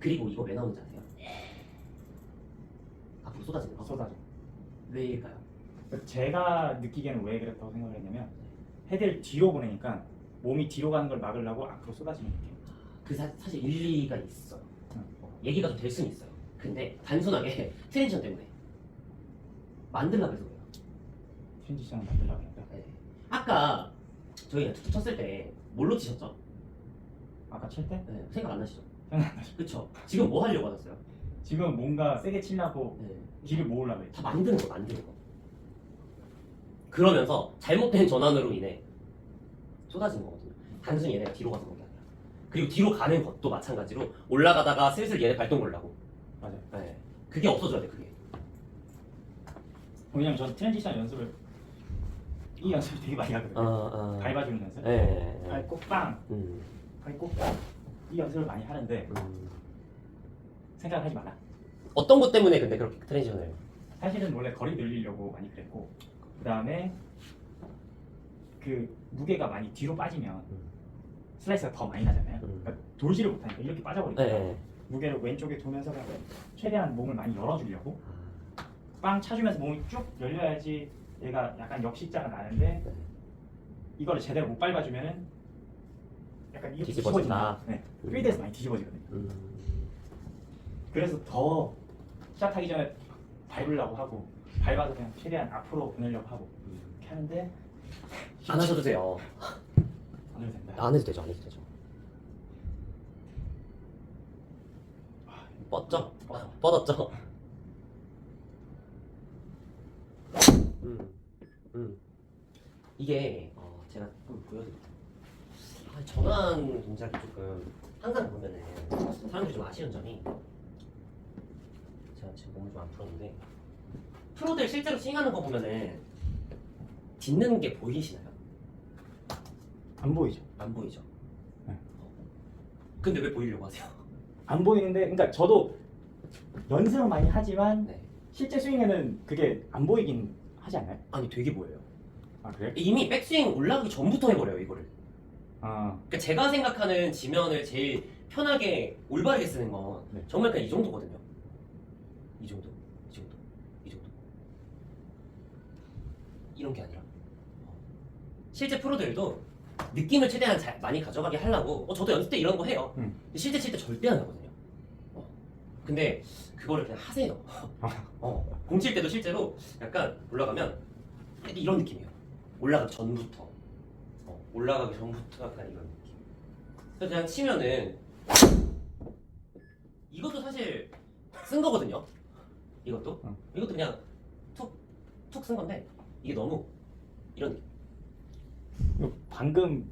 그리고 이거 왜 나오는지 아세요? 앞으로 쏟아지는 거. 쏟아져. 왜일까요? 제가 느끼기에는 왜 그랬다고 생각을 했냐면 헤드를 뒤로 보내니까 몸이 뒤로 가는 걸 막으려고 앞으로 쏟아지는 느낌. 그 사, 사실 일리가 있어요. 응. 어, 얘기가 좀 될 수는 있어요. 근데 단순하게 트랜지션 때문에 만들려고 해서 그래요. 트랜지션을 만들려고 하니까 네. 아까 저희가 투투 쳤을 때 뭘로 치셨죠? 아까 칠 때 네, 생각 안 나시죠? 그쵸? 지금 뭐 하려고 하셨어요? 지금 뭔가 세게 치려고 네. 뒤를 모으려고 했죠. 다 만드는 거 만드는 거. 그러면서 잘못된 전환으로 인해 쏟아진 거거든요. 단순히 얘네가 뒤로 가서 그런 게 아니라. 그리고 뒤로 가는 것도 마찬가지로 올라가다가 슬슬 얘네 발동 걸라고. 맞아요. 네. 그게 없어져야 돼 그게. 왜냐면 전 트랜지션 연습을 이 연습을 되게 많이 하거든요. 아, 밟아주는 연습. 네. 발 꼭빵, 음, 발 꼭빵. 이 연습을 많이 하는데 음. 생각을 하지 마라. 어떤 것 때문에 근데 그렇게 트랜지션을? 사실은 원래 거리 늘리려고 많이 그랬고 그 다음에 그 무게가 많이 뒤로 빠지면 음. 슬라이스가 더 많이 나잖아요. 음. 그러니까 돌지를 못하니까 이렇게 빠져버리니까 네. 무게를 왼쪽에 두면서 최대한 몸을 많이 열어주려고 아, 빵 차주면서 몸이 쭉 열려야지 얘가 약간 역식자가 나는데 네. 이거를 제대로 못 밟아주면은 약간 이렇게 뒤집어진다. 뒤집어진다. 네. 음. 필드에서 많이 뒤집어지거든요. 음. 그래서 더 시작하기 전에 밟으려고 하고 밟아서 그냥 최대한 앞으로 보내려고 하고 이렇게 하는데 안 하셔도 돼요. 안 해도 된다. 안 해도 되죠, 안 해도 되죠. 뻗죠? 뻗었죠? 음, 음. 이게 어, 제가 좀 보여드릴게요. 아, 전환 동작이 조금 항상 보면은 사람들이 좀 아쉬운 점이 제가 지금 몸을 좀 안 풀었는데 프로들 실제로 스윙하는 거 보면은 딛는 게 보이시나요? 안 보이죠? 안 보이죠? 네. 근데 왜 보이려고 하세요? 안 보이는데 그러니까 저도 연습은 많이 하지만 네. 실제 스윙에는 그게 안 보이긴 하지 않나요? 아니 되게 보여요. 아 그래? 이미 백스윙 올라가기 전부터 해버려요 이거를. 아 그러니까 제가 생각하는 지면을 제일 편하게 올바르게 쓰는 건 네. 정말 그냥 이 정도거든요. 이 정도, 이 정도, 이 정도. 이런 게 아니라 어. 실제 프로들도 느낌을 최대한 잘, 많이 가져가게 하려고 어, 저도 연습 때 이런 거 해요. 음. 근데 실제 칠 때 절대 안 하거든요. 어. 근데 그거를 그냥 하세요. 어. 공칠 때도 실제로 약간 올라가면 이런 느낌이에요. 올라가기 전부터. 어, 올라가기 전부터 약간 이런 느낌. 그래서 그냥 치면은 이것도 사실 쓴 거거든요. 이것도 응. 이것도 그냥 툭 툭 쓴 건데 이게 너무 이런 느낌. 방금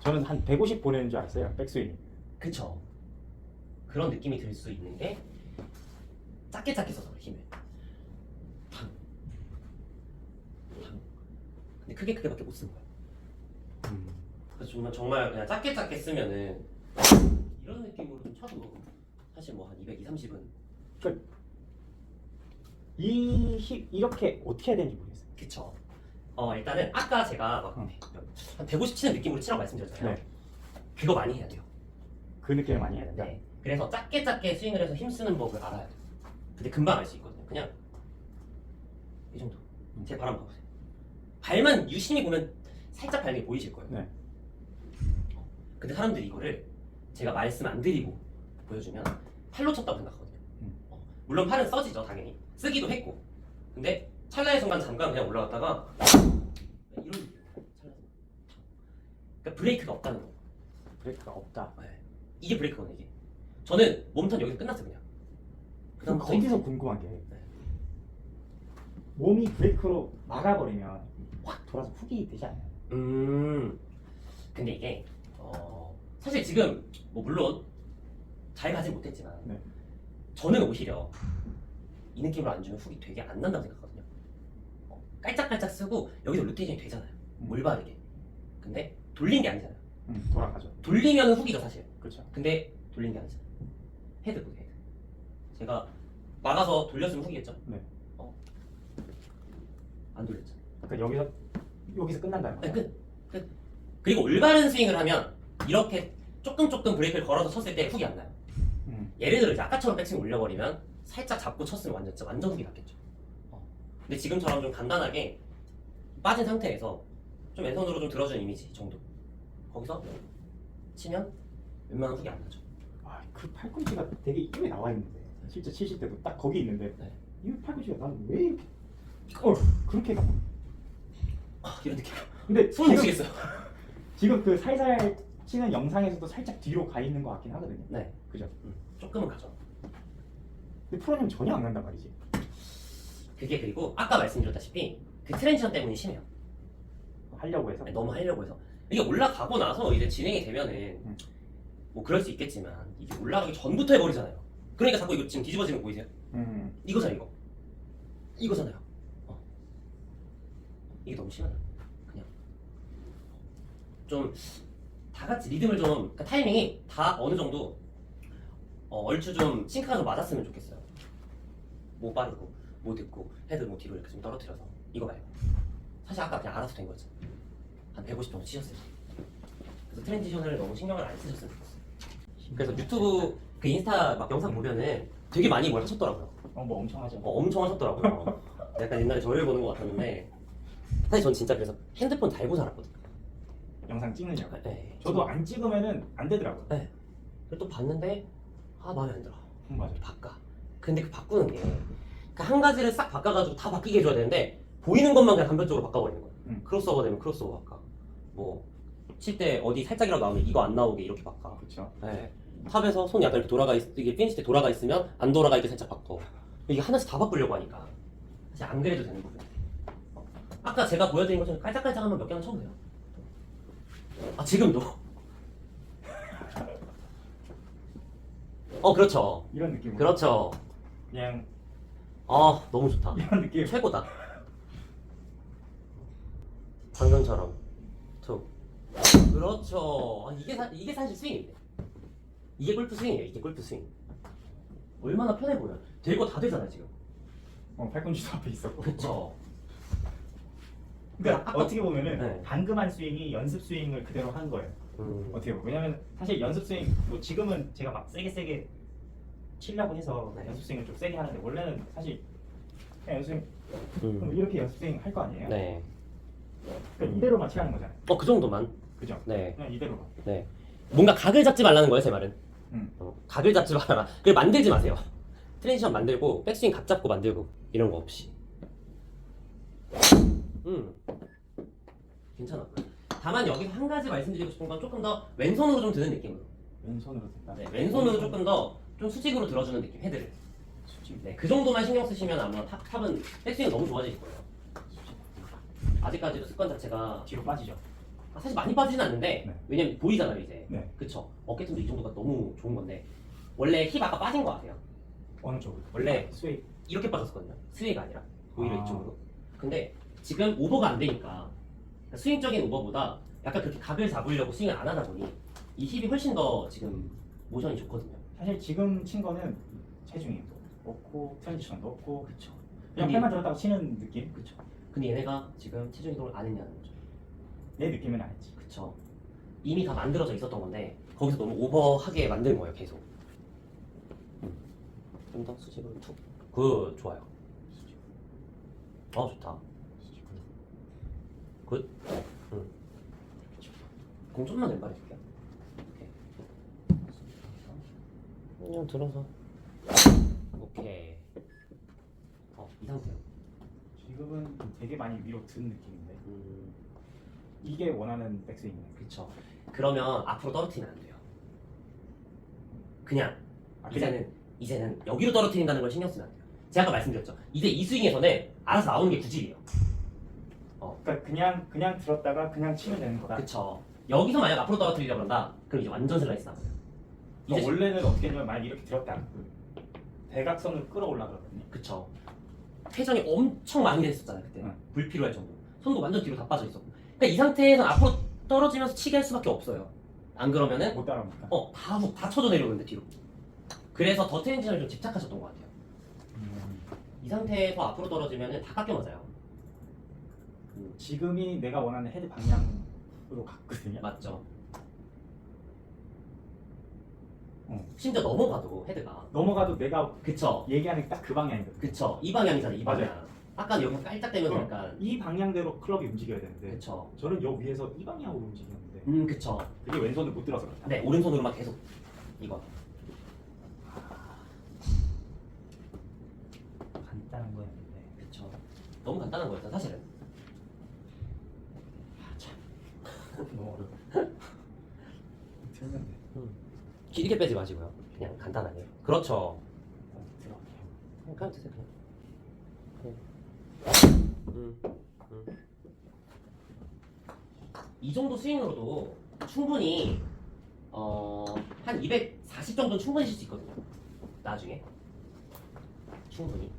저는 한 150 보내는 줄 알았어요 백스윙 그쵸. 그런 느낌이 들 수 있는 게 작게 작게 써서 그래, 힘을. 탕. 탕. 근데 크게 크게밖에 못 쓰는 거야. 정말 정말 그냥 작게 작게 쓰면은 이런 느낌으로 좀 쳐도 사실 뭐 한 200, 230은 이 히, 이렇게 어떻게 해야 되는지 모르겠어요 그쵸. 어 일단은 아까 제가 막 응. 한150 치는 느낌으로 치라고 말씀드렸잖아요. 네. 그거 많이 해야 돼요. 그 느낌을 많이 해야 된다 네. 그래서 작게 작게 스윙을 해서 힘 쓰는 법을 알아야 돼요. 근데 금방 알 수 있거든요. 그냥 이 정도. 음. 제 바람 봐보세요. 발만 유심히 보면 살짝 발이 보이실 거예요. 네. 어, 근데 사람들이 이거를 제가 말씀 안 드리고 보여주면 팔로 쳤다고 생각하거든요. 음. 어, 물론 팔은 써지죠, 당연히. 쓰기도 했고. 근데 찰나의 순간 잠깐 그냥 올라갔다가 이런 순간. 그러니까 브레이크가 없다는 거. 브레이크가 없다 네. 이게 브레이크거든요, 이게. 저는 몸턴 여기서 끝났어요, 그냥. 그럼 그다음부터 거기서 궁금한 게 몸이 브레이크로 막아버리면 확 돌아서 훅이 되지 않나요? 음. 근데 이게 어 사실 지금 뭐 물론 잘 가진 못했지만 네. 저는 오히려 이 느낌으로 안 주면 훅이 되게 안 난다고 생각하거든요. 어, 깔짝깔짝 쓰고 여기서 로테이션이 되잖아요. 음. 올바르게. 근데 돌린 게 아니잖아요. 음, 돌아가죠 돌리면 훅이죠 사실. 그렇죠 근데 돌린 게 아니잖아요. 헤드 보세요. 헤드. 제가 막아서 돌렸으면 훅이겠죠. 네. 어. 안 돌렸죠. 그러니까 여기서 여기서 끝난다는 네, 거예요 끝. 끝. 그리고 올바른 스윙을 하면 이렇게 조금 조금 브레이크를 걸어서 쳤을 때 훅이 안 나요. 음. 예를 들어 이제 아까처럼 백스윙 올려버리면 살짝 잡고 쳤으면 완전 진짜 완전 훅이 났겠죠. 어. 근데 지금처럼 좀 간단하게 빠진 상태에서 좀 왼손으로 좀 들어주는 이미지 정도. 거기서 치면 웬만한 훅이 안 나죠. 아, 그 팔꿈치가 되게 이쪽에 나와 있는데 실제 치실 때도 딱 거기 있는데 네. 이 팔꿈치가 나는 왜 이렇게 어 그렇게 가? 아, 이런 느낌. 근데 못 지금, 치겠어요. 지금 그 살살 치는 영상에서도 살짝 뒤로 가 있는 것 같긴 하거든요. 네. 그죠? 음, 조금은 가죠. 근데 프로님 전혀 안 간단 말이지. 그게 그리고 아까 말씀드렸다시피 그 트랜지션 때문이 심해요. 하려고 해서. 너무 하려고 해서 이게 올라가고 나서 이제 진행이 되면은 음. 뭐 그럴 수 있겠지만 이게 올라가기 전부터 해버리잖아요. 그러니까 자꾸 이거 지금 뒤집어지는 거 보이세요? 음. 이거잖아요 이거. 이거잖아요. 어. 이게 너무 심하다. 그냥 좀 다 같이 리듬을 좀 그러니까 타이밍이 다 어느 정도 어, 얼추 좀 싱크가 좀 맞았으면 좋겠어요. 못 빠르고 못 듣고 헤드 뭐 뒤로 이렇게 좀 떨어뜨려서 이거 말고 사실 아까 그냥 알아서 된 거죠. 한 150 정도 치셨어요. 그래서 트랜지션을 너무 신경을 안 쓰셨으면 좋겠어요. 그래서 유튜브 그 인스타 막 영상 보면은 되게 많이 뭘 하셨더라고요. 어, 뭐 엄청 하죠. 어, 엄청 하셨더라고요. 약간 옛날에 저를 보는 것 같았는데 사실 전 진짜 그래서 핸드폰 달고 살았거든요. 영상 찍느냐고. 네. 저도 안 찍으면은 안 되더라고요. 그래서 또 봤는데 아 마음에 안 들어. 음, 맞아. 바꿔. 근데 그 바꾸는 게 그 한 가지를 싹 바꿔가지고 다 바뀌게 해줘야 되는데 보이는 것만 그냥 단편적으로 바꿔버리는 거예요. 음. 크로스오버 되면 크로스오버 바꿔. 뭐칠 때 어디 살짝이라도 나오면 이거 안 나오게 이렇게 바꿔. 그렇죠. 네. 탑에서 손이 약간 이렇게 돌아가 있, 이게 피니시 때 돌아가 있으면 안 돌아가 있게 살짝 바꿔. 이게 하나씩 다 바꾸려고 하니까 사실 안 그래도 되는. 어. 아까 제가 보여드린 것처럼 깔짝깔짝하면 몇 개만 쳐보세요. 아 지금도. 어 그렇죠. 이런 느낌으로. 그렇죠. 그냥 아 너무 좋다. 이런 느낌. 최고다. 방금처럼 툭. 그렇죠. 아, 이게 사, 이게 사실 스윙인데. 이게 골프 스윙이에요. 이게 골프 스윙. 얼마나 편해 보여. 될거다 되잖아 지금. 어, 팔꿈치도 앞에 있었고. 그렇죠. 그러니까 아까- 어떻게 보면은 네. 방금 한 스윙이 연습 스윙을 그대로 한 거예요. 음. 어떻게 보면 왜냐면 사실 연습 스윙 뭐 지금은 제가 막 세게 세게 치려고 해서 네. 연습 스윙을 좀 세게 하는데 원래는 사실 그냥 연습 스윙 음. 이렇게 연습 스윙 할 거 아니에요? 네. 그러니까 이대로만 치라는 거잖아요. 어 그 정도만. 그죠? 네. 그냥 이대로만. 네. 뭔가 각을 잡지 말라는 거예요 제 말은. 음. 어, 각을 잡지 말아라. 그걸 만들지 마세요. 트랜지션 만들고 백스윙 각 잡고 만들고 이런 거 없이. 음. 괜찮아. 다만 여기서 한 가지 말씀드리고 싶은 건 조금 더 왼손으로 좀 드는 느낌으로. 왼손으로 된다. 네, 왼손으로 조금 더 좀 수직으로 들어주는 느낌 헤드를. 수직. 네, 그 정도만 신경 쓰시면 아마 탑, 탑은 백스윙 너무 좋아지실 거예요. 아직까지도 습관 자체가 뒤로 빠지죠. 아, 사실 많이 빠지진 않는데 네. 왜냐면 보이잖아요 이제. 네. 그쵸. 어깨춤도 이 정도가 너무 좋은 건데 원래 힙 아까 빠진 거 아세요? 어느 쪽으로? 원래 스웨이. 이렇게 빠졌거든요. 스윙가 아니라 오히려 아. 이쪽으로. 근데 지금 오버가 안 되니까 그러니까 스윙적인 오버보다 약간 그렇게 각을 잡으려고 스윙을 안 하다 보니 이 힙이 훨씬 더 지금 모션이 좋거든요. 사실 지금 친 거는 체중이 넣고 트랜지션 넣고 그쵸. 그냥 근데- 팔만 들었다가 치는 느낌? 그쵸. 근데 얘네가 지금 체중 이동을 안 했냐는 거죠. 내 느낌은 안 했지. 그쵸. 이미 다 만들어져 있었던 건데 거기서 너무 오버하게 만든 거예요 계속. 음. 좀더 수직으로 툭. 그 좋아요. 어 좋다. 굿. 응. 공 좀만 왼발 해 줄게요. 오케이. 그냥 들어서. 오케이. 어, 이 상태요. 지금은 되게 많이 위로 든 느낌인데 음, 이게 원하는 백스윙이네. 그쵸. 그러면 앞으로 떨어뜨리면 안 돼요. 그냥 아, 그냥 이제는 이제는 여기로 떨어뜨린다는 걸 신경 쓰면 안 돼요. 제가 아까 말씀드렸죠. 이제 이 스윙에서는 알아서 나오는 게 구질이에요. 그러니까 그냥 그냥 들었다가 그냥 치면 되는 거다. 그쵸. 여기서 만약 앞으로 떨어뜨리려 그런다. 그럼 이제 완전 슬라이스 나와요. 이제 그러니까 원래는 어떻게 되냐면 만약 이렇게 들었다. 대각선을 끌어올라 그러거든요. 그쵸. 회전이 엄청 많이 됐었잖아요 그때. 응. 불필요할 정도. 손도 완전 뒤로 다 빠져 있었고. 그러니까 이 상태에서 앞으로 떨어지면서 치게 할 수밖에 없어요. 안 그러면은 못 따라오니까. 어, 다, 다 쳐져 내려오는데 뒤로. 그래서 더 트랜지션을 좀 집착하셨던 것 같아요. 음, 이 상태에서 앞으로 떨어지면 다 깎여 맞아요. 지금이 내가 원하는 헤드 방향으로 갔거든요. 맞죠? 어. 심지어 넘어가도 헤드가 넘어가도 내가 그쵸 얘기하는 딱 그 방향이거든. 그쵸 이 방향이잖아 이 방향 맞아요. 아까 여기 깔짝대면서 어. 약간 이 방향대로 클럽이 움직여야 되는데 그쵸 저는 여 위에서 이 방향으로 움직이는데 음 그쵸 그게 왼손을 못 들어서 그렇다. 네 오른손으로만 계속 이거 간단한 거였는데. 그쵸 너무 간단한 거였다 사실은 아, 참 너무 어려워. 틀렸네. 길게 빼지 마시고요 그냥 간단하게 그렇죠 어, 들어갈게요. 그냥 그냥 드세요 그냥. 음, 음. 이 정도 스윙으로도 충분히 어, 한 240 정도는 충분히 칠 수 있거든요 나중에 충분히